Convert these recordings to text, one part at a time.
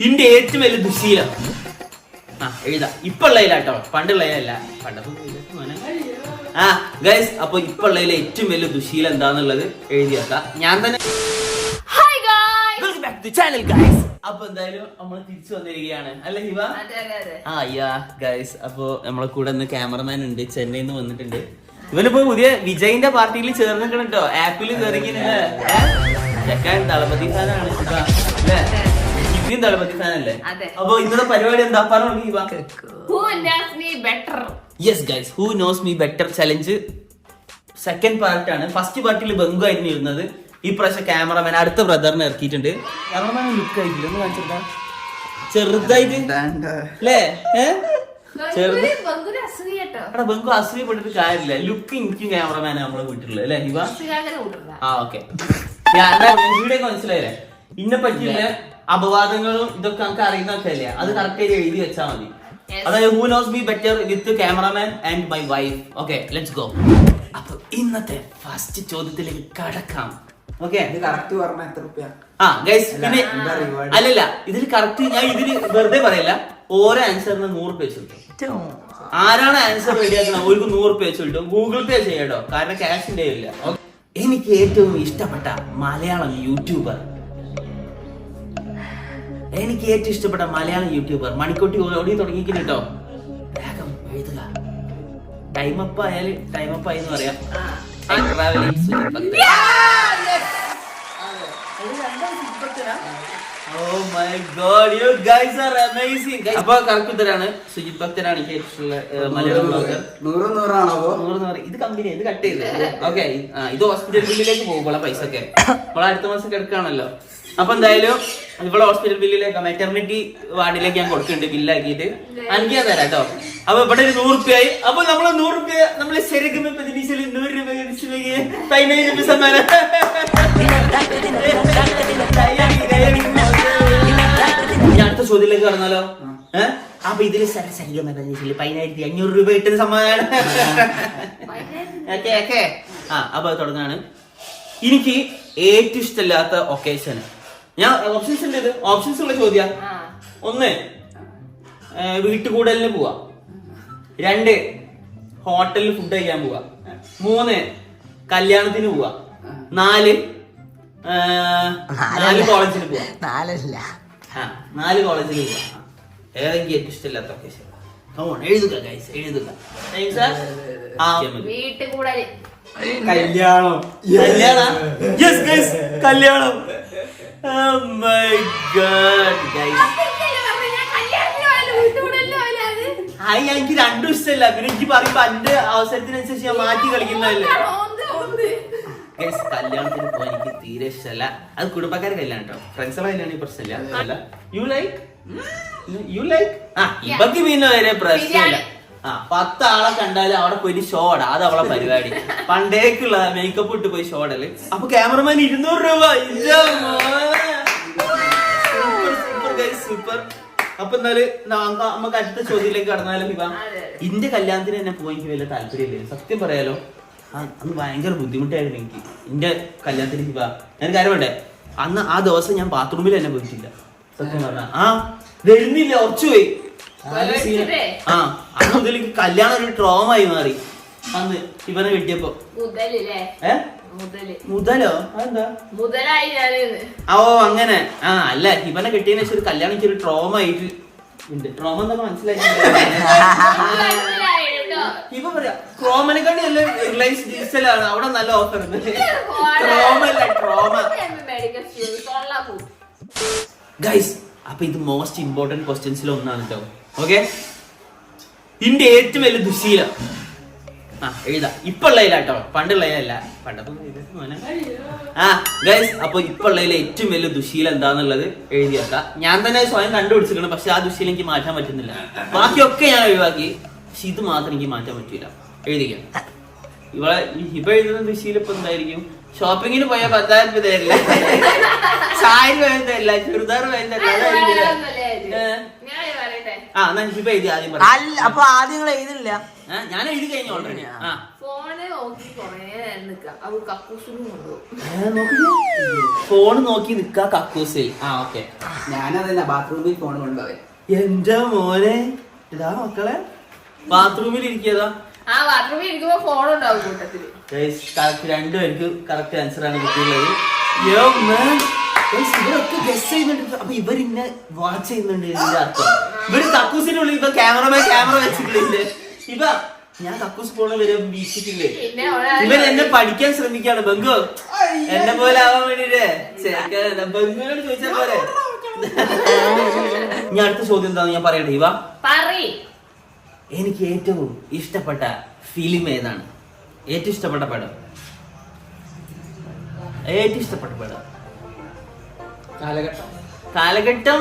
ഇന്റെ ഏറ്റവും വലിയ ദുശീലം. ആ എഴുതാ. ഇപ്പൊ ഉള്ളതിലാട്ടോ പണ്ടുള്ളതല്ല പണ്ടപ്പോ. ആ ഗൈസ് അപ്പൊ ഇപ്പൊ ഉള്ളതിലെ ഏറ്റവും വലിയ ദുശീലം എന്താന്നുള്ളത് എഴുതി വെക്കാം. ഞാൻ തന്നെ ചാനൽ ഗൈസ് അപ്പൊ എന്തായാലും നമ്മൾ തിരിച്ചു വന്നിരിക്കുകയാണ്. അല്ല ഹിവ ആ അയ്യാ ഗൈസ് അപ്പൊ നമ്മളെ കൂടെ ഇന്ന് ക്യാമറമാൻ ഉണ്ട്. ചെന്നൈയിൽ നിന്ന് വന്നിട്ടുണ്ട് ഇവനിപ്പോ പുതിയ വിജയിന്റെ പാർട്ടിയിൽ ചേർന്നിട്ടുണ്ടോ ആപ്പിൽ കയറിക്കുന്നില്ല തളപതി ദളപതി ഫാനാണ്. ഇവ. അല്ലേ ഫാൻ ദളപതി ഫാനല്ലേ? അതെ. അപ്പൊ ഇന്നത്തെ പരിപാടി എന്താ? പറഞ്ഞു ഇവ who knows me better yes guys who knows me better challenge second പാർട്ടാണ് ഫസ്റ്റ് പാർട്ടിൽ ബംഗു ആയിരുന്നു ഇരുന്നത്. ഈ പ്രാവശ്യം ക്യാമറമാൻ അടുത്ത ബ്രദറിനെ ഇറക്കിയിട്ടുണ്ട്. ക്യാമറമാൻ ലുക്ക് ആയിട്ടില്ല. ഒന്ന് കാണിച്ചെടുത്താ ചെറുതായിട്ട്. അല്ലേ ചെറുത്. ബംഗുര അസൂയ കേട്ടോ. എടാ ബംഗു അസൂയപ്പെട്ടിട്ട് കാര്യമില്ല. ലുക്ക് എനിക്കും ക്യാമറമാൻ നമ്മളെ വീട്ടിലുള്ളത്. അല്ലേ ഇവ? കൂട്ടുക ആ ഓക്കെ ഞാൻ വീഡിയോ മനസ്സിലായില്ലേ? ഇന്നെ പറ്റിയുള്ള അപവാദങ്ങളും ഇതൊക്കെ നമുക്ക് അറിയുന്നൊക്കെ അല്ലേ അത് കറക്റ്റ് ആയിട്ട് എഴുതി വെച്ചാൽ മതി. അതായത് who knows be better with cameraman and my wife okay let's go അപ്പൊ ഇന്നത്തെ ഫസ്റ്റ് ചോദ്യത്തിലേക്ക് കടക്കാം? അല്ലല്ല ഇതിൽ കറക്റ്റ് ഞാൻ ഇതിൽ വെറുതെ പറയില്ല. ഓരോ ആൻസറിന് നൂറ് പേ കിട്ടും ആരാണ് ആൻസർ റെഡിയാക്കുന്നത് അവർക്ക് നൂറ് പേ കിട്ടും. ഗൂഗിൾ പേ ചെയ്യട്ടോ കാരണം ക്യാഷ് ഇല്ല എനിക്ക് ഏറ്റവും ഇഷ്ടപ്പെട്ട മലയാളം യൂട്യൂബർ എനിക്ക് ഏറ്റവും ഇഷ്ടപ്പെട്ട മലയാളം യൂട്യൂബർ മണിക്കുട്ടി ഓടി തുടങ്ങിക്കുന്നു കേട്ടോ. വേഗം എഴുതുക. ടൈം അപ്പ് ആയാൽ ടൈം അപ്പ് ആയി എന്ന് പറയാം. Oh അപ്പൊ കറക്റ്റ് ഉത്തരാണ് സുജിത് ഭക്തനാണ് എനിക്ക് ഇഷ്ടമുള്ള മലയാളം ബ്ലോഗർ നൂറ് നൂറാണോ അപ്പൊ? നൂറ് നൂറ്. ഇത് കമ്പനി ഇത് കട്ട് ചെയ്ത്. ഓക്കെ ഇത് ഹോസ്പിറ്റൽ ബില്ലിലേക്ക് പോകും ഇവിടെ പൈസ ഒക്കെ ഇപ്പോൾ അടുത്ത മാസം കിടക്കുകയാണല്ലോ. അപ്പൊ എന്തായാലും ഇവിടെ ഹോസ്പിറ്റൽ ബില്ലിലേക്ക് മെറ്റർണിറ്റി വാർഡിലേക്ക് ഞാൻ കൊടുക്കുന്നുണ്ട് ബില്ലാക്കിയിട്ട് എനിക്ക് ഞാൻ തരാം കേട്ടോ. അപ്പൊ ഇവിടെ ഒരു നൂറ് രൂപയായി അപ്പൊ നമ്മൾ നൂറ് രൂപ നമ്മൾ ശരിക്കും നൂറ് രൂപ രൂപ സമ്മാനം. അടുത്ത ചോദ്യത്തിലേക്ക് കടന്നാലോ? ഏഹ് അപ്പൊ ഇതിൽ പതിനീശിൽ പതിനായിരത്തി അഞ്ഞൂറ് രൂപ കിട്ടുന്ന സമ്മാനമാണ് ഓക്കെ ഓക്കെ ആ അപ്പൊ തുടങ്ങാണ്. എനിക്ക് ഏറ്റവും ഇഷ്ടമില്ലാത്ത ഒക്കേഷൻ ഞാൻ ഓപ്ഷൻസ് ഉണ്ട് ഇത്. ഓപ്ഷൻസ് ഉള്ള ചോദ്യ. ആ. ഒന്ന് വീട്ടുകൂടലിന് പോവാ. രണ്ട് ഹോട്ടലിൽ ഫുഡ് കഴിക്കാൻ പോവാ. മൂന്ന് കല്യാണത്തിന് പോവാ. നാല് നാല് കോളേജിൽ പോവാ. നാലല്ല. ആ നാല് കോളേജിൽ പോവാ. ഏതെങ്കിലും ഏറ്റവും ഇഷ്ടമില്ലാത്ത ഒക്കേഷൻ എഴുതുക ഗൈസ് എഴുതുക. കല്യാണം. കല്യാണ? യെസ് ഗൈസ് കല്യാണം. ഹായ് എനിക്ക് രണ്ടും ഇഷ്ടമല്ല. പിന്നെ എനിക്ക് പറയുമ്പോ എന്റെ അവസരത്തിനനുസരിച്ച് ഞാൻ മാറ്റി കളിക്കുന്നതല്ലേ? കല്യാണത്തിന് പോകാൻ എനിക്ക് തീരെ ഇഷ്ടമല്ല. അത് കുടുംബക്കാരെ കല്യാണം കേട്ടോ ഫ്രണ്ട്സുകളെ കല്യാണം പ്രശ്നമില്ല. യു ലൈക്ക് യു ലൈക്ക് ആ ഇവക്ക് പിന്നെ വരെ പ്രശ്നമില്ല. ആ പത്താളെ കണ്ടാലും അവിടെ പോയി ഷോട അത് അവളെ പരിപാടി. പണ്ടേക്കുള്ള മേക്കപ്പ് ഇട്ട് പോയി ഷോടൽ അപ്പൊ ക്യാമറമാൻ ഇരുന്നൂറ് രൂപ. ഇല്ല സൂപ്പർ അപ്പൊ എന്നാൽ നമുക്ക് അടുത്ത ചോദ്യത്തിലേക്ക് കടന്നാലും ഇവ. ഇന്റെ കല്യാണത്തിന് തന്നെ പോയി എനിക്ക് വലിയ താല്പര്യമില്ല? സത്യം പറയാലോ. ആ, അന്ന് ഭയങ്കര ബുദ്ധിമുട്ടായിരുന്നു എനിക്ക്. എന്റെ കല്യാണത്തിന് ഇവ ഞാൻ കാര്യം വേണ്ടേ അന്ന് ആ ദിവസം ഞാൻ ബാത്റൂമിൽ തന്നെ പോയിട്ടില്ല സത്യം പറഞ്ഞ. ആ വരുന്നില്ല ഉറച്ചു ആ അന്ന് മുതൽ എനിക്ക് കല്യാണം ഒരു ട്രോമായി മാറി. അന്ന് ഇവനെ കിട്ടിയപ്പോ. ഏ? മുതൽ. എന്താ ഓ അങ്ങനെ. ആ അല്ല ഇവനെ കിട്ടിയതിനു ശേഷം ഒരു കല്യാണം എനിക്ക് ഒരു ട്രോമ ആയിട്ട് ഉണ്ട്. ട്രോമ എന്നൊക്കെ മനസ്സിലായി. ഇപ്പൊ പറയാ ട്രോമനെക്കാട്ടി നല്ല റിലയൻസ് ഡിജിറ്റലാണ് അവിടെ നല്ല ഓഫർ ഉണ്ട്. ട്രോമ അല്ല ട്രോമ ഗൈസ് അപ്പൊ ഇത് മോസ്റ്റ് ഇമ്പോർട്ടന്റ് ക്വസ്റ്റ്യൻസിൽ ഒന്നാണ് കേട്ടോ ഓക്കെ ഇന്ത്യ ഏറ്റവും വലിയ ദുശീലം. ആ എഴുതാ. ഇപ്പൊ ഉള്ളതിലാട്ടോ പണ്ടുള്ളതിലല്ല പണ്ടപ്പം ആ ഗൈസ് അപ്പൊ ഇപ്പൊ ഉള്ളതിലെ ഏറ്റവും വലിയ ദുശീലം എന്താന്നുള്ളത് എഴുതി വെക്കാം. ഞാൻ തന്നെ സ്വയം കണ്ടുപിടിച്ചിരിക്കണം പക്ഷെ ആ ദുശീല എനിക്ക് മാറ്റാൻ പറ്റുന്നില്ല. ബാക്കിയൊക്കെ ഞാൻ ഒഴിവാക്കി. പക്ഷെ ഇത് മാത്രം എനിക്ക് മാറ്റാൻ പറ്റൂല എഴുതിക്കാം. ഇവളെ ഈ ഹിബ എഴുതുന്ന ദുശീലം ഇപ്പൊ എന്തായിരിക്കും? ഷോപ്പിങ്ങിന് പോയാൽ പത്തായിരം രൂപ തരില്ല? ചായ വേണ്ടല്ല ചുരിദാർ വേണ്ടല്ല ആ എന്നാ ഇപ്പൊ എഴുതി ആദ്യം പറ. അല്ല അപ്പൊ ആദ്യം നിങ്ങൾ എഴുതില്ല? ഞാൻ എഴുതി കഴിഞ്ഞു ഓൾറെഡി ആ. ഫോണ് നോക്കി കൊറേ നേരം നിക്കാം. അത് കക്കൂസിനും കൊണ്ടുപോകും ഫോൺ നോക്കി. നിക്കാ കക്കൂസിൽ. ആ ഓക്കെ. ഞാനതല്ല ബാത്റൂമിൽ ഫോൺ കൊണ്ടുപോയി എന്റെ മോനെ. ഇതാ മക്കളെ. ബാത്റൂമിൽ ഇരിക്കതാ ആ ബാത്റൂമിൽ ഇരിക്കുമ്പോ ഫോൺ ഉണ്ടാവും കൂട്ടത്തിൽ. കറക്റ്റ് രണ്ടുപേർക്ക് കറക്റ്റ് ആൻസർ ആണ് കിട്ടിയുള്ളത്. man. Guys, ഇവരൊക്കെ ഗസ് ചെയ്യുന്നുണ്ട്. അപ്പൊ ഇവരിന്നെ വാച്ച് ചെയ്യുന്നുണ്ട് ഇതിന്റെ അർത്ഥം. ഇവർ ഉള്ളിൽ ഇപ്പൊ ക്യാമറമാൻ ക്യാമറ വെച്ചിട്ടില്ലേ ഇവ ഞാൻ കക്കൂസ് പോണ വരെ വീശിട്ടില്ലേ? ഇവൻ എന്നെ പഠിക്കാൻ ശ്രമിക്കാണ്. ബംഗു എന്നെ പോലെ ആവാൻ വേണ്ടിട്ട്. ബംഗുവിനോട് ചോദിച്ചാൽ പോലെ ഞാൻ അടുത്ത ചോദ്യം എന്താന്ന് ഞാൻ പറയട്ടെ. ഇവ എനിക്ക് ഏറ്റവും ഇഷ്ടപ്പെട്ട ഫിലിം ഏതാണ്? ഏറ്റവും ഇഷ്ടപ്പെട്ട പടം. ഏറ്റവും ഇഷ്ടപ്പെട്ട പടം. കാലഘട്ടം. കാലഘട്ടം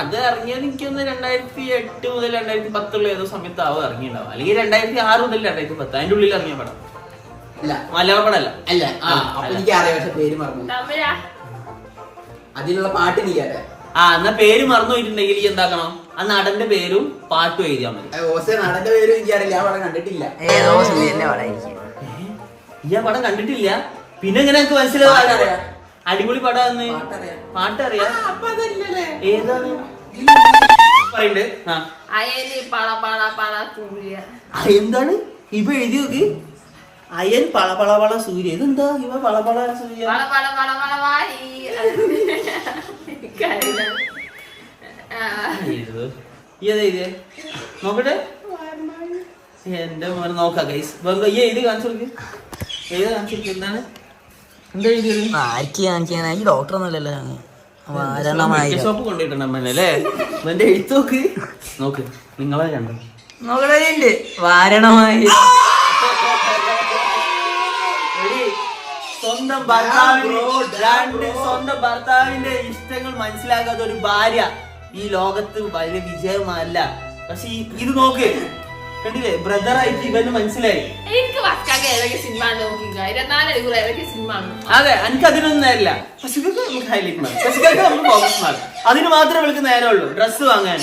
അത് ഇറങ്ങിയത് എനിക്കൊന്ന് രണ്ടായിരത്തി എട്ട് മുതൽ രണ്ടായിരത്തി പത്തുള്ള ഏതോ സമയത്ത് ആവും ഇറങ്ങിയിട്ടുണ്ടാവും അല്ലെങ്കിൽ രണ്ടായിരത്തി ആറ് മുതൽ രണ്ടായിരത്തി പത്ത്. അതിന്റെ ഉള്ളിൽ ഇറങ്ങിയ പടം. അല്ല. മലയാള പടം അല്ല. ആ അല്ല. എനിക്ക് അറിയാം പക്ഷെ പേര് മറന്നു. തമിഴാ? അതിലുള്ള പാട്ട് എനിക്കറിയാം ആ എന്നാ പേര് മറന്നു പോയിട്ടുണ്ടെങ്കിൽ ഈ എന്താക്കണം? ആ നടന്റെ പേരും പാട്ടും എഴുതിയാൽ മതി. ഓസെ നടന്റെ പേരും എനിക്കറിയില്ല ആ പടം കണ്ടിട്ടില്ല. ഈ ആ പടം കണ്ടിട്ടില്ല. പിന്നെ എങ്ങനെ എനിക്ക് മനസ്സിലാവും പാട്ടറിയാം. അടിപൊളി പടാന്ന്. പാട്ടറിയാം. ഏതാണ്? പറയണ്ട്. എന്താണ്? എഴുതി നോക്കി. അയൻ പള പള പള സൂര്യ. ഇതെന്താ? ഇവ പള പള സൂര്യ. ഏതാ? നോക്കട്ടെ. എന്റെ മോനെ നോക്കാം ഗൈസ് ഈ എഴുതി കാണിച്ചു കൊടുക്ക്? എഴുതി കാണിച്ചു കൊടുക്കുക എന്താണ്? എന്താ എഴുതിയത്? ആർക്ക് കാണിക്കാൻ? ഈ ഡോക്ടർ ഒന്നുമല്ലല്ലോ ഞാൻ വാരണമായി ഷോപ്പ് കൊണ്ടുപോയിട്ടുണ്ട് അമ്മേനെ എന്റെ എഴുത്ത് നോക്ക്. നോക്ക് നിങ്ങളെ കണ്ടു? നോക്കണുണ്ട് വാരണമായി സ്വന്തം ഭർത്താവിന് സ്വന്തം ഭർത്താവിന്റെ ഇഷ്ടങ്ങൾ മനസ്സിലാക്കാത്ത ഒരു ഭാര്യ ഈ ലോകത്ത് വലിയ വിജയമല്ല പക്ഷെ ഇത് നോക്ക്. കണ്ടില്ലേ? ബ്രദർ ആയിട്ട് ഇവന് മനസ്സിലായി. എനിക്ക് വക്കാക്ക ഏതൊക്കെ സിനിമ നോക്കിക്ക ഇരുപത്തിനാല് മണിക്കൂർ ഏതൊക്കെ സിനിമ ആണ്? അതെ എനിക്ക് അതിനൊന്നും നേരില്ല. പശുക്കൾക്ക് നമുക്ക് ഹൈലൈറ്റ് മാറും പശുക്കൾക്ക് നമുക്ക് ഫോക്കസ് മാറും അതിന് മാത്രമേ ഇവൾക്ക് നേരമുള്ളൂ. ഡ്രസ്സ് വാങ്ങാൻ.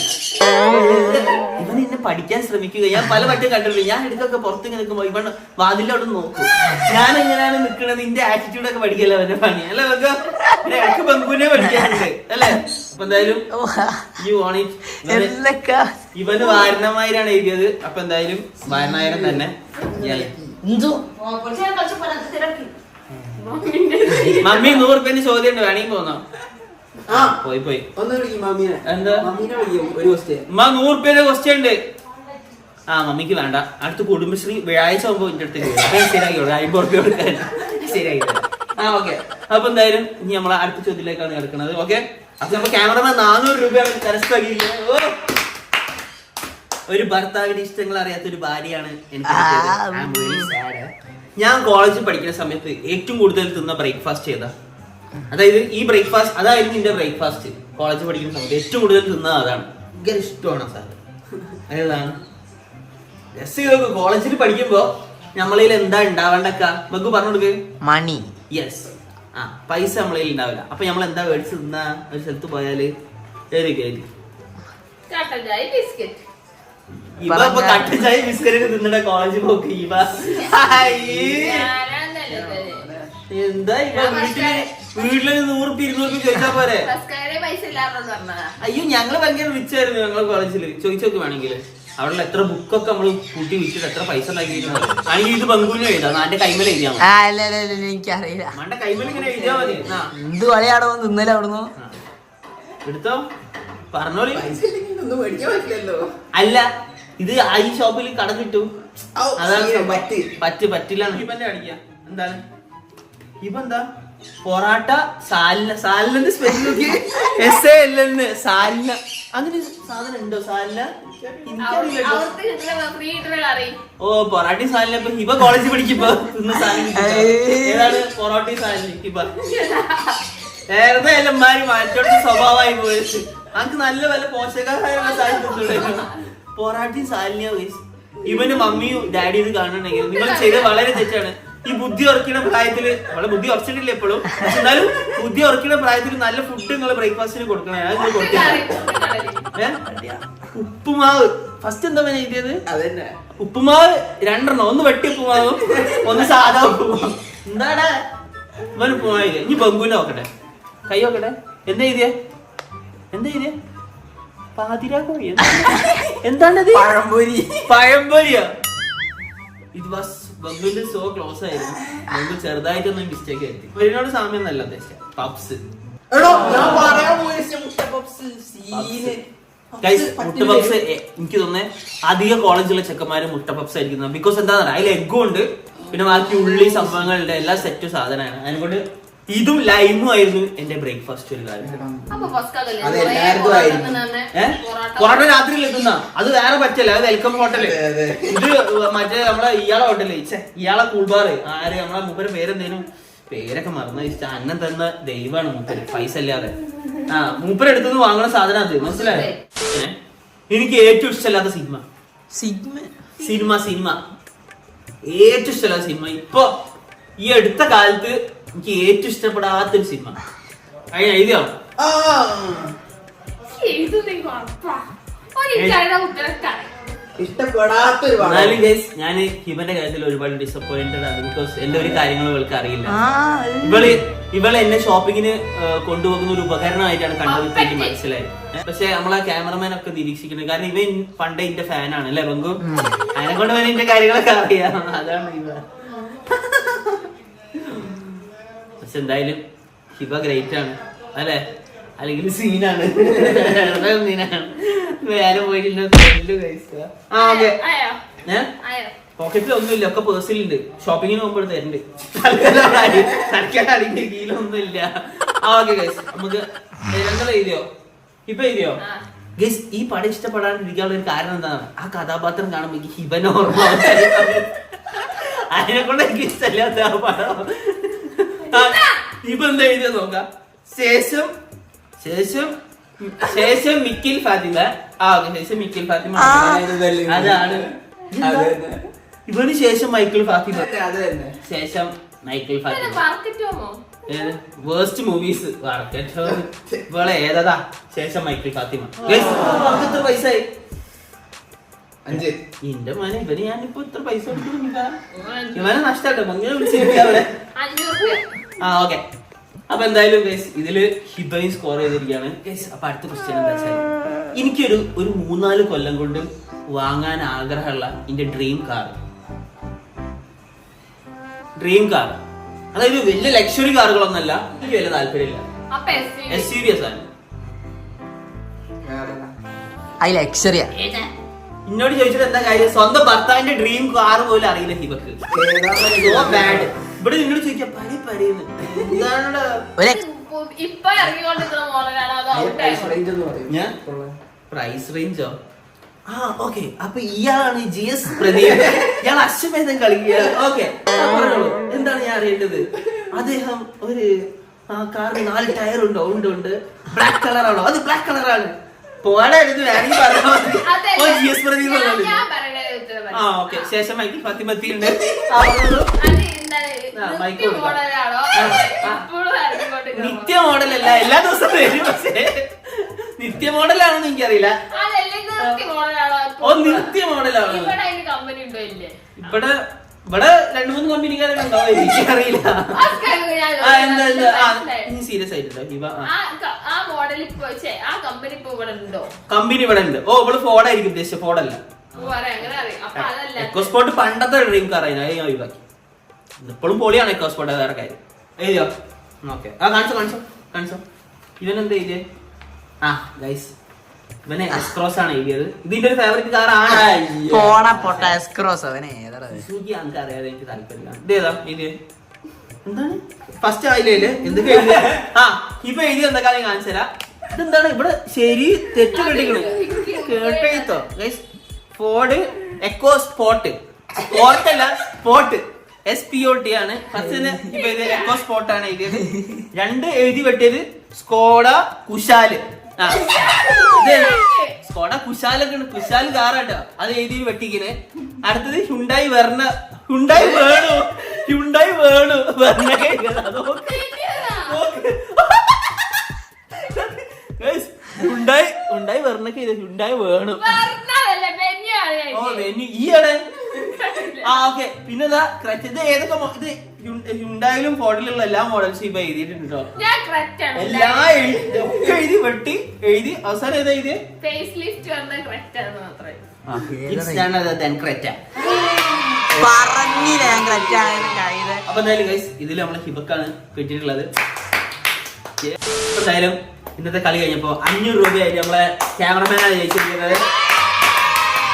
പഠിക്കാൻ ശ്രമിക്കുക. ഞാൻ പല വട്ടം കണ്ടിട്ടില്ല ഞാൻ ഇടയ്ക്കൊക്കെ പുറത്ത് നിൽക്കുമ്പോ ഇവൺ വാതിലോട്ട് നോക്കും. ഞാൻ എങ്ങനെയാണ് നിൽക്കുന്നത് നിന്റെ ആറ്റിറ്റ്യൂഡ് ഒക്കെ പഠിക്കല്ല അവന്റെ പണി? അല്ലെ വെക്ക ഇടയ്ക്ക് പഠിക്കാറുണ്ട് പഠിക്കാനുണ്ട്. അല്ലേ? അപ്പൊ എന്തായാലും യു ഓൺ ഇറ്റ് എന്തൊക്കെ? ഇവന് വാരണമായിരാണ് എഴുതിയത്. അപ്പൊ എന്തായാലും വാരണായിരം തന്നെ. എന്തോ? മമ്മി നൂറ് പേര് ചോദ്യം ഉണ്ട് വേണമെങ്കിൽ പോന്നോ? ആ. പോയി പോയി. ഒന്ന് മമ്മീനെ. എന്താ? മമ്മീനെ ഒരു ക്വസ്റ്റ്യൻ ഉമ്മ നൂറ് പേര് ക്വസ്റ്റ്യൻ ഉണ്ട്. ആ മമ്മിക്ക് വേണ്ട. അടുത്ത കുടുംബശ്രീ വ്യാഴാഴ്ച ആകുമ്പോ എന്റെ അടുത്തേക്ക് വരും. ശരിയാക്കി റുപ്യ കൊടുക്കാൻ. ആ ഓക്കെ അപ്പൊ എന്തായാലും ഇനി നമ്മൾ അടുത്ത ചോദ്യത്തിലേക്കാണ് കിടക്കുന്നത് ഓക്കെ അപ്പൊ നമ്മൾ ക്യാമറമാൻ നാനൂറ് രൂപയാണ് കരസ്ഥമാക്കിയിരിക്കുന്നത്. ഓ! ഒരു ഭർത്താവിന്റെ ഇഷ്ടങ്ങൾ അറിയാത്ത ഒരു ഭാര്യയാണ് എനിക്ക് ഞാൻ കോളേജിൽ പഠിക്കുന്ന സമയത്ത് ഏറ്റവും കൂടുതൽ തിന്ന ബ്രേക്ക്ഫാസ്റ്റ് ചെയ്താ അതായത് ഈ ബ്രേക്ക്ഫാസ്റ്റ് അതായിരുന്നു എന്റെ ബ്രേക്ക്ഫാസ്റ്റ് കോളേജിൽ പഠിക്കുന്ന സമയത്ത് ഏറ്റവും കൂടുതൽ തിന്നത് അതാണ്. ഭയങ്കര ഇഷ്ടമാണ് സാർ. സാധനം ജസ്റ്റ് നോക്ക് കോളേജിൽ പഠിക്കുമ്പോ നമ്മളതിൽ എന്താ ഉണ്ടാവേണ്ടക്ക ബഗ്ഗു പറഞ്ഞു കൊടുക്ക്. മണി യെസ് ആ പൈസ നമ്മളതിൽ ഉണ്ടാവില്ല അപ്പൊ നമ്മൾ എന്താ മേടിച്ച് തിന്നാ? ഒരു സ്ഥലത്ത് പോയാൽ? ഇവ ഇപ്പൊ ചായ ബിസ്ക്കറ്റ് തിന്നിട്ട കോളേജിൽ പോക്ക് ഇവ. അയ്യേ. എന്താ വീട്ടിൽ വീട്ടിൽ നൂറ് ഇരുന്നൂറ് ചോദിച്ചാ പോരെ? ഞങ്ങൾ ഭയങ്കര റിച്ച് ആയിരുന്നു ഞങ്ങളെ കോളേജിൽ ചോദിച്ചോക്ക് വേണമെങ്കിൽ അവിടെ എത്ര ബുക്കൊക്കെ നമ്മൾ കൂട്ടി വിറ്റിട്ട് എത്ര പൈസ ആണെങ്കിൽ ഇത് ബംഗൂരിന് എഴുതാം. എന്റെ കൈമേൽ എഴുതിയാ അല്ല അല്ല അല്ല എനിക്കറിയില്ല. നാന്റെ കൈമേൽ ഇങ്ങനെ എഴുതിയാ മതി. ആ, എന്ത് കളിയാടോ തിന്നല അവിടുന്ന്? എടുത്തോ? പറഞ്ഞോളി. അല്ല ഇത് ഈ ഷോപ്പിൽ കട കിട്ടും. അതാണ്. പറ്റ്. പറ്റ് പറ്റില്ല. എന്താണ്? ഇപ്പൊ എന്താ പൊറാട്ട സാലിന സാലിന്റെ സ്പെഷ്യൽ എസ് എ എൽ സാലിന അങ്ങനെ സാധനം ഉണ്ടോ ഫ്രീ ഓ പൊറാട്ടി സാലിന ഇപ്പൊ ഇവ കോളേജിൽ പഠിക്കുമ്പോ തിന്ന സാധനം. ഏതാണ് പൊറോട്ടി സാലിന് ഇപ്പൊ നേരത്തെ എല്ലാമാര് മാറ്റോട്ട് സ്വഭാവമായി പോയത്. നമുക്ക് നല്ല വല്ല പോഷകാഹാരമുള്ള സാധനം തിന്നൂടായിരുന്നു പൊറാട്ടി സാലിന ഇവന് മമ്മിയും ഡാഡിയും കാണുന്നുണ്ടെങ്കിൽ നിങ്ങൾ ചെയ്ത് വളരെ തെറ്റാണ്. ഈ ബുദ്ധി ഉറക്കുന്ന പ്രായത്തിൽ നമ്മളെ ബുദ്ധി ഉറച്ചിട്ടില്ല എപ്പോഴും പക്ഷെ എന്നാലും ബുദ്ധി ഉറക്കുന്ന പ്രായത്തിൽ നല്ല ഫുഡ് നിങ്ങൾ ബ്രേക്ക്ഫാസ്റ്റിന് കൊടുക്കണേ. അത് നിങ്ങൾ കൊടുക്കില്ല ഏ? ഉപ്പുമാവ്. ഫസ്റ്റ് എന്താ ഞാൻ എഴുതിയത് അതന്നെ. ഉപ്പുമാവ് രണ്ടെണ്ണം. ഒന്ന് വെട്ടി ഉപ്പുമാവും ഒന്ന് സാധാ ഉപ്പുമാവും. എന്താടാ? ഇവൻ ഉപ്പുമാവില്ല ഇനി ബംഗുവിനെ നോക്കട്ടെ. കൈ നോക്കട്ടെ. എന്താ എഴുതിയ എന്താ എഴുതിയ പാതിരാ കോഴി എന്താണത്? പഴംപൊരി. പഴംപൊരിയോ. ഇത് ബസ് ബംഗുവിന്റെ സോ ക്ലോസ് ആയിരുന്നു. ബംഗു ചെറുതായിട്ടൊന്നും മിസ്റ്റേക്ക് വരുത്തി ഇവരിനോട് സാമ്യം നല്ല ഉദ്ദേശം പപ്സ് എടോ ഞാൻ പറയാൻ പോയ മുട്ട പപ്സ് സീന്. മുട്ട പപ്സ് എനിക്ക് തോന്നുന്നത് അധിക കോളേജിലെ ചെക്കന്മാര് മുട്ടപ്പപ്സ് ആയിരിക്കുന്നത് ബിക്കോസ് എന്താ അതിൽ എഗ്ഗും ഉണ്ട്. പിന്നെ ബാക്കി ഉള്ളി സംഭവങ്ങളുടെ എല്ലാ സെറ്റ് സാധനമാണ്. അതിനെക്കൊണ്ട് ഇതും ലൈമും ആയിരുന്നു എന്റെ ബ്രേക്ക്ഫാസ്റ്റ് ഒരു കാര്യം പൊറോട്ട രാത്രിയിൽ എത്തുന്ന. അത് വേറെ പറ്റല്ല അത് വെൽക്കം ഹോട്ടൽ. ഇത് മറ്റേ നമ്മളെ ഇയാളെ ഹോട്ടൽ ഇയാളെ കൂൾബാറ് ആര് നമ്മളെ മൂപ്പര് പേരെന്തേനും? പേരൊക്കെ മറന്നു അന്നം തന്ന ദൈവമാണ് മൂപ്പര് പൈസ അല്ലാതെ ആ മൂപ്പര് എടുത്തുനിന്ന് വാങ്ങുന്ന സാധനം അത് മനസ്സിലായോ? എനിക്ക് ഏറ്റവും ഇഷ്ടമല്ലാത്ത സിനിമ. സിനിമ? Cinema cinema. ഏറ്റവും ഇഷ്ടമല്ലാത്ത സിനിമ. ഇപ്പൊ ഈ അടുത്ത കാലത്ത് എനിക്ക് ഏറ്റവും ഇഷ്ടപ്പെടാത്തൊരു സിനിമ. അതിന് എഴുതിയോ എന്നാലും ഗൈസ് ഞാൻ ഹിബന്റെ കാര്യത്തിൽ ഒരുപാട് ഡിസപ്പോയിന്റഡ് ആണ് ബിക്കോസ് എന്റെ ഒരു കാര്യങ്ങളും ഇവൾക്ക് അറിയില്ല. ഇവൾ ഇവൾ എന്നെ ഷോപ്പിങ്ങിന് കൊണ്ടുപോകുന്ന ഒരു ഉപകരണമായിട്ടാണ് കണ്ടത് എനിക്ക് മനസ്സിലായി പക്ഷെ നമ്മളെ ക്യാമറമാൻ ഒക്കെ നിരീക്ഷിക്കുന്നത് കാരണം ഇവൻ പണ്ട് എന്റെ ഫാനാണ് അല്ലെ ബംഗു? അതിനെ കൊണ്ട് തന്നെ എന്റെ കാര്യങ്ങളൊക്കെ അറിയാം. അതാണ് ഇവ. പക്ഷെ എന്തായാലും ഹിബ ഗ്രേറ്റ് ആണ്. അല്ലേ? അല്ലെങ്കിൽ സീനാണ് സീനാണ് വേറെ പോയിട്ട് ആ. ഓക്കെ ഏഹ് പോക്കറ്റിൽ ഒന്നുമില്ല. ഒക്കെ പേഴ്സിലുണ്ട് ഷോപ്പിങ്ങിന് പോകുമ്പോൾ തരണ്ട്. തൽക്കാലം അടിക്കുന്ന കീഴിലൊന്നുമില്ല ആ ഓക്കെ ഗൈസ് നമുക്ക് രണ്ടര എഴുതിയോ? ഇപ്പൊ എഴുതിയോ? ആ. ഗൈസ് ഈ പടം ഇഷ്ടപ്പെടാണ്ടിരിക്കാനുള്ള ഒരു കാരണം എന്താണ്? ആ കഥാപാത്രം കാണുമ്പോ എനിക്ക് ഹിബൻ ഓർമ്മ അതിനെ കൊണ്ട് എനിക്ക് ഇഷ്ടമല്ലാത്ത ആ പടം. ഇപ്പൊ എന്താ എഴുതിയ നോക്കാം. ശേഷം ശേഷം ശേഷം മിക്കിൽ ഫാത്തിമ. ആ ഓക്കെ ശേഷം മിക്കിൽ ഫാത്തിമ. അതാണ്. ഇവന് ശേഷം മൈക്കിൾ ഫാത്തിമ. അത് തന്നെ ശേഷം മൈക്കിൾ ഫാത്തിമ. വേസ്റ്റ് മൂവീസ് ഇവളെ ഏതാ? ശേഷം മൈക്കിൾ ഫാത്തിമ. എത്ര പൈസ ആയി അഞ്ച്. എന്റെ മോനെ ഇവന് ഞാനിപ്പോ ഇത്ര പൈസ കൊടുക്കുന്നില്ല ഇവനെ നഷ്ടാട്ടോ. മങ്ങനെ വിളിച്ചിരിക്കാവിടെ അഞ്ഞൂറ് ആ ഓക്കെ അപ്പൊ എന്തായാലും ഗൈസ് ഇതിൽ ഹിബയും സ്കോർ ചെയ്തിരിക്കുകയാണ്. ഗൈസ് അപ്പൊ അടുത്ത ക്വസ്റ്റ്യൻ എന്താ വെച്ചാൽ എനിക്കൊരു ഒരു മൂന്നാൽ കൊല്ലം കൊണ്ട് വാങ്ങാൻ ആഗ്രഹമുള്ള എന്റെ ഡ്രീം കാർ ഡ്രീം കാർ അതായത് വലിയ ലക്ഷറി കാറുകളൊന്നല്ല എനിക്ക് വലിയ താല്പര്യമില്ല. അപ്പൊ എസ് എസ് സീരിയസ് ആണ് വേറെ അത് ലക്ഷറിയാ എന്നോട് ചോദിച്ചിട്ട് എന്താ കാര്യം? സ്വന്തം ഭർത്താവിന്റെ ഡ്രീം കാർ പോലും അറിയില്ല ഹിബക്ക്. സോ ബാഡ് ഇവിടെ നിന്നോട് ചോദിക്കാം പരി പരിന്ന് എന്താണ്? ഒരു ഇപ്പൊ ഇറങ്ങിക്കൊണ്ടിരിക്കുന്ന മോഡലാണ് അത് ഔട്ട് പ്രൈസ് റേഞ്ച് എന്ന് പറയും? ഞാൻ? പ്രൈസ് റേഞ്ചോ ആ ഓക്കെ അപ്പൊ ഇയാളാണ് ജി എസ് പ്രദീപ്. ഇയാൾ അശ്വമേധം കളിക്കുക. ഓക്കെ എന്താണ് ഞാൻ അറിയേണ്ടത്? അദ്ദേഹം ഒരു കാറിന് നാല് ടയർ ഉണ്ടോ? ഉണ്ട് ഉണ്ട്. ബ്ലാക്ക് കളറാണോ അത് ബ്ലാക്ക് കളറാണ് പോടായിരുന്നു വേണമെങ്കിൽ ജി എസ് പ്രദീപ്. ആ ഓക്കെ ശേഷം ഫാത്തിമത്തി ഉണ്ട് നിത്യ മോഡലല്ല എല്ലാ ദിവസവും വരും പക്ഷേ നിത്യ മോഡലാണെന്ന് എനിക്കറിയില്ല. അറിയില്ല നിത്യ മോഡലാണോ? ഓ നിത്യ മോഡലാണ്. ഇവിടെ ഇവിടെ രണ്ടു മൂന്ന് കമ്പനിക്കാരൊക്കെ ഉണ്ടാവും എനിക്കറിയില്ല. ആ എന്താ സീരിയസ് ആയിട്ടുണ്ടോ ആ. കമ്പനി ഇവിടെ ഉണ്ടോ? ഇവിടെ ഓ ഉദ്ദേശിച്ച ഫോർഡല്ല പറയാം അങ്ങനെ അറിയാം? അപ്പൊ അതല്ല. എക്കോസ്പോർട്ട് പണ്ടത്തെ ഡ്രീം കാർ ആയിരുന്നു. അത് ഞാൻ ഒഴിവാക്കി. ഇപ്പോഴും പൊളിയാണ് എക്കോസ്പോർട്ട് അത് വേറെ കാര്യം. എഴുതിയോ? ഓക്കെ ആ കാണിച്ചോ കാണിച്ചോ കാണിച്ചോ. ഇവൻ എന്താ എഴുതിയേ? ആ ഗൈസ് ഇവനെ എക്സ്ക്രോസ് ആണ് എഴുതിയത്. ഇതിന്റെ ഒരു ഫേവറേറ്റ് കാർ ആണ്. പോണ പൊട്ട എസ്ക്രോസ് അവനെ ഏതാ സുഖി നമുക്ക് അറിയാതെ എനിക്ക് താല്പര്യമില്ല. ഇതേതാ എഴുതിയേ? എന്താണ്? ഫസ്റ്റ് ആയില്ലേ എന്തൊക്കെ എഴുതിയ? ആ ഇപ്പൊ എഴുതി എന്താ കാര്യം കാണിച്ചു തരാം. ഇതെന്താണ്? ഇവിടെ ശരി തെറ്റ് കെട്ടിക്കണു. കേട്ടോ guys Ford Eco spot spot അല്ല spot S P O T ആണ്. ഫസ്റ്റ് ഇപ്പൊ ഇത് എക്കോ സ്പോട്ട് ആണ് എഴുതിയത്. രണ്ട് എഴുതി വെട്ടിയത് സ്കോഡ കുശാൽ. ആ. ഇത് സ്കോഡ കുശാലൊക്കെ ഉണ്ട്. കുശാൽ കാറാട്ടോ അത് എഴുതി വെട്ടിക്കൽ അടുത്തത് Hyundai Verna. Hyundai Venue. Hyundai Venue. Verna Hyundai Hyundai വെർണക്കെ ഇത് ഹ്യുണ്ടായി വേണു. ഓ. വെന്യു. ഈ എടെ ആ ഓക്കെ. പിന്നെ ഇതാ ഏതൊക്കെ മോ- ഇത് ഹ്യുണ്ടായാലും ഫോർഡിലുള്ള എല്ലാ മോഡൽസും ഇപ്പൊ എഴുതിയിട്ടുണ്ട്? കേട്ടോ ഞാൻ correct ആണ്. എല്ലാ എഴുതി ഒക്കെ എഴുതി വെട്ടി. എഴുതി. അവസാനം ഏതാ എഴുതിയത് correct. പറഞ്ഞില്ല ഞാൻ correct ആണെന്ന് കയ്യിൽ. അപ്പൊ എന്തായാലും ഗൈസ് ഇതിൽ നമ്മളെ ഹിബക്കാണ് കിട്ടിയിട്ടുള്ളത്. എന്തായാലും ഇന്നത്തെ കളി കഴിഞ്ഞപ്പോ അഞ്ഞൂറ് രൂപയായിട്ട് നമ്മളെ ക്യാമറമാനാണ് ജയിച്ചിരിക്കുന്നത്.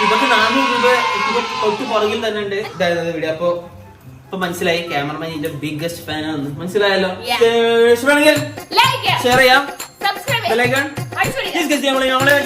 ഹിബക്ക് നാനൂറ് രൂപ ഹിബ തൊട്ട് പുറകിൽ തന്നെ ഉണ്ട്. ഇതായിരുന്നു വീഡിയോ അപ്പൊ ഇപ്പൊ മനസ്സിലായി ക്യാമറമാൻ ഇതിന്റെ ബിഗ്ഗസ്റ്റ് ഫാൻ ആണ് മനസ്സിലായല്ലോ. ഇഷ്ടമാണെങ്കിൽ ഷെയർ ചെയ്യാം. ബെലൈക്കൺ ഞങ്ങളെ